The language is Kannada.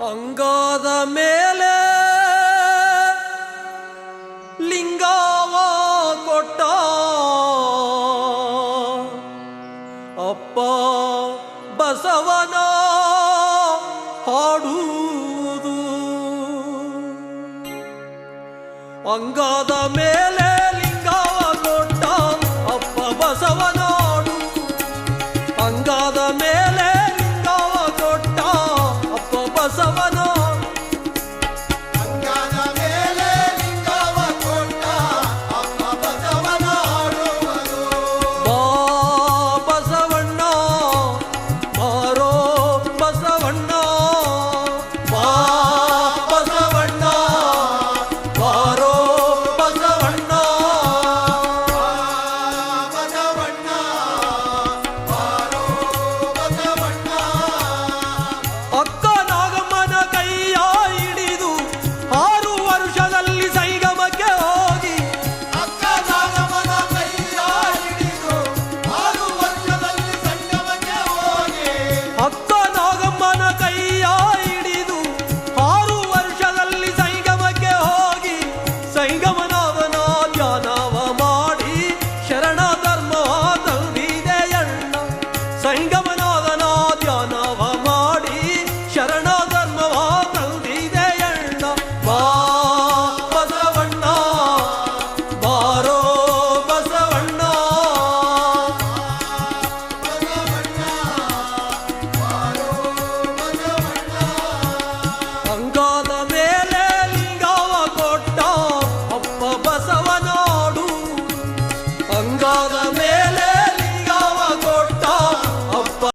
ಅಂಗಾದ ಮೇಲೆ ಲಿಂಗಾವ ಕೊಟ್ಟ ಅಪ್ಪ ಬಸವನ ಹಾಡುವುದು. ಅಂಗಾದ ಮೇಲೆ சைங்கவன Llámame